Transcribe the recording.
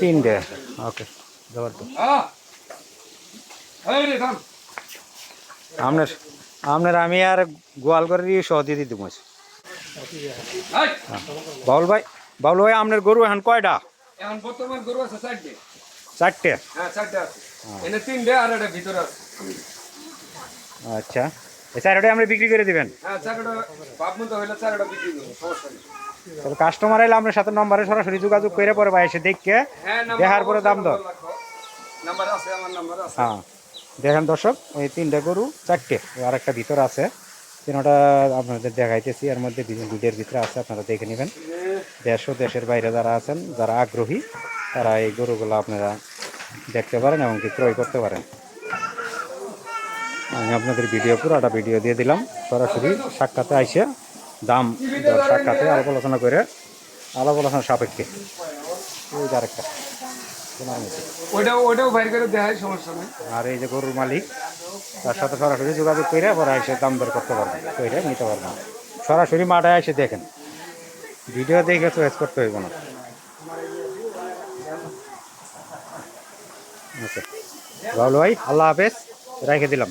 তিনটে। ওকে জবরদস্ত আপনার আপনার আমি আর গোয়াল করে সহ দিয়ে দিতে বলছি বাউল ভাই বাউল ভাই আপনার গরু এখন কয়টা? এখন বর্তমান গরু আছে চারটে। চারটে? হ্যাঁ চারটে আছে। এনে তিনটে আর একটা ভিতরে আছে। আচ্ছা। এই চারটে আপনি বিক্রি করে দিবেন। হ্যাঁ তবে কাস্টমার এলে আপনার সাথে নম্বরে সরাসরি যোগাযোগ করে পরে বা এসে দেখকে হ্যাঁ দেখার পরে দাম দর। হ্যাঁ দেখেন দর্শক এই তিনটে গরু চারটে আর একটা ভিতর আছে। তিনটা আপনাদের দেখাইতেছি এর মধ্যে দুধের ভিতরে আছে আপনারা দেখে নেবেন। দেশ ও দেশের বাইরে যারা আছেন যারা আগ্রহী তারা এই গরুগুলো আপনারা দেখতে পারেন এবং ক্রয় করতে পারেন। আমি আপনাদের ভিডিও পুরোটা ভিডিও দিয়ে দিলাম। সরাসরি সাক্ষাতে আইসে দাম সাক্ষাতে আলাপ আলোচনা করে আলাপ আলোচনা সাপেক্ষে। ওই আরেকটা। ওইটাও ওইটাও বাইর করে দেখায় সমস্যা নেই। আর এই যে গরুর মালিক তার সাথে সরাসরি যোগাযোগ করে পরে এসে দাম দর করতে তো এটা নিতে পারবেন সরাসরি মাঠে এসে দেখেন। ভিডিও দেখে চয়েস করতে হইব না। ওকে। বাবলু ভাই আল্লাহ হাফেজ। রেখে দিলাম।